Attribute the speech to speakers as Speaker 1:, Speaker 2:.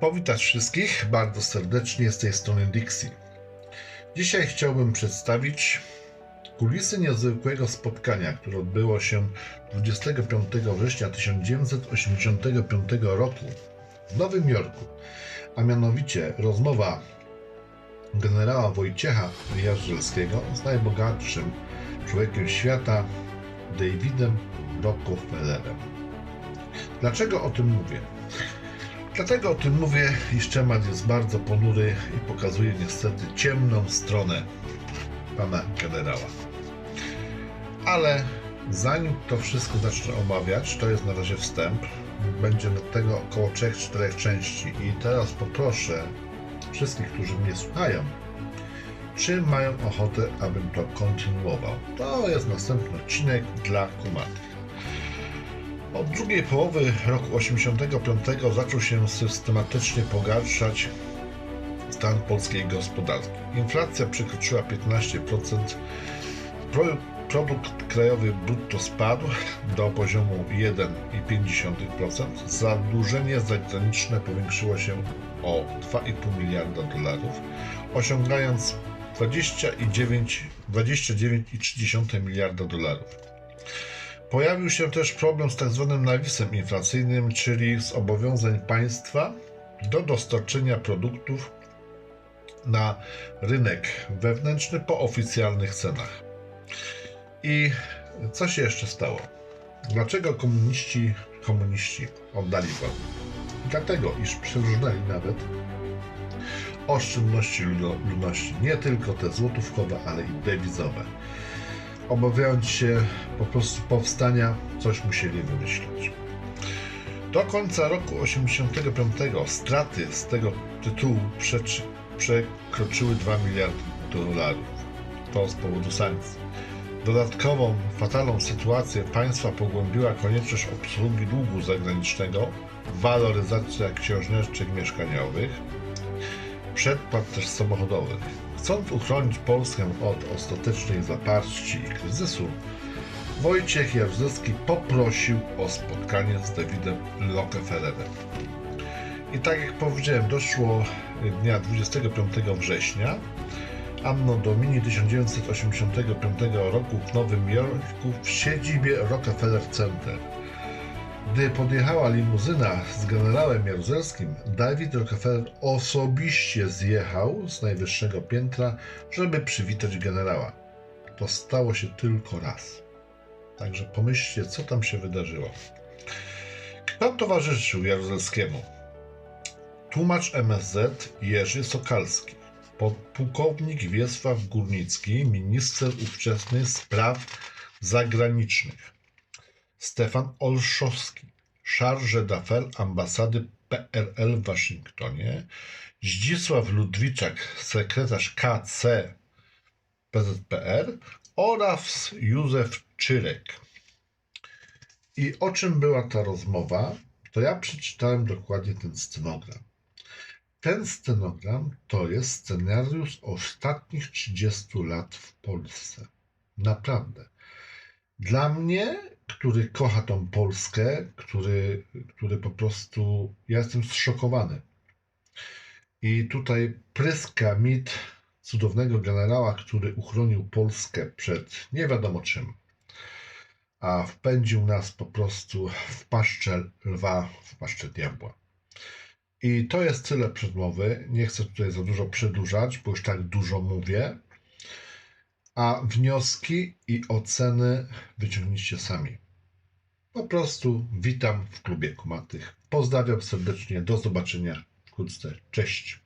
Speaker 1: Powitać wszystkich bardzo serdecznie z tej strony Dixie. Dzisiaj chciałbym przedstawić kulisy niezwykłego spotkania, które odbyło się 25 września 1985 roku w Nowym Jorku, a mianowicie rozmowa generała Wojciecha Jażdżelskiego z najbogatszym człowiekiem świata, Davidem Rockefellerem. Dlaczego o tym mówię? Dlatego o tym mówię, iż temat jest bardzo ponury i pokazuje niestety ciemną stronę pana generała. Ale zanim to wszystko zacznę omawiać, to jest na razie wstęp. Będzie tego około 3-4 części. I teraz poproszę wszystkich, którzy mnie słuchają, czy mają ochotę, abym to kontynuował. To jest następny odcinek dla kumatych. Od drugiej połowy roku 85 zaczął się systematycznie pogarszać stan polskiej gospodarki. Inflacja przekroczyła 15%, pro, produkt krajowy brutto spadł do poziomu 1,5%, zadłużenie zagraniczne powiększyło się o 2,5 miliarda dolarów, osiągając 29 29,3 miliarda dolarów. Pojawił się też problem z tzw. nawisem inflacyjnym, czyli z obowiązań państwa do dostarczenia produktów na rynek wewnętrzny po oficjalnych cenach. I co się jeszcze stało? Dlaczego komuniści, komuniści oddali władzę? Dlatego, iż przyrżnęli nawet oszczędności ludności, nie tylko te złotówkowe, ale i dewizowe obawiając się po prostu powstania, coś musieli wymyślić. Do końca roku 85 straty z tego tytułu przekroczyły 2 miliardy dolarów. To z powodu sankcji. Dodatkową, fatalną sytuację państwa pogłębiła konieczność obsługi długu zagranicznego, waloryzacja książeczek mieszkaniowych, przedpłat też samochodowych. Chcąc uchronić Polskę od ostatecznej zapaści i kryzysu, Wojciech Jaruzelski poprosił o spotkanie z Davidem Rockefellerem. I tak jak powiedziałem, doszło dnia 25 września Anno Domini 1985 roku w Nowym Jorku w siedzibie Rockefeller Center. Gdy podjechała limuzyna z generałem Jaruzelskim, David Rockefeller osobiście zjechał z najwyższego piętra, żeby przywitać generała. To stało się tylko raz. Także pomyślcie, co tam się wydarzyło. Kto towarzyszył Jaruzelskiemu? Tłumacz MSZ Jerzy Sokalski, podpułkownik Wiesław Górnicki, minister ówczesny spraw zagranicznych. Stefan Olszowski, charge d'affaires ambasady PRL w Waszyngtonie, Zdzisław Ludwiczak, sekretarz KC PZPR oraz Józef Czyrek. I o czym była ta rozmowa, to ja przeczytałem dokładnie ten scenogram. Ten scenogram to jest scenariusz ostatnich 30 lat w Polsce. Naprawdę. Dla mnie, który kocha tą Polskę, który, który po prostu. Ja jestem zszokowany. I tutaj pryska mit cudownego generała, który uchronił Polskę przed nie wiadomo czym, a wpędził nas po prostu w paszczę lwa, w paszczę diabła. I to jest tyle przedmowy. Nie chcę tutaj za dużo przedłużać, bo już tak dużo mówię. A wnioski i oceny wyciągnijcie sami. Po prostu witam w klubie kumatych. Pozdrawiam serdecznie. Do zobaczenia wkrótce. Cześć.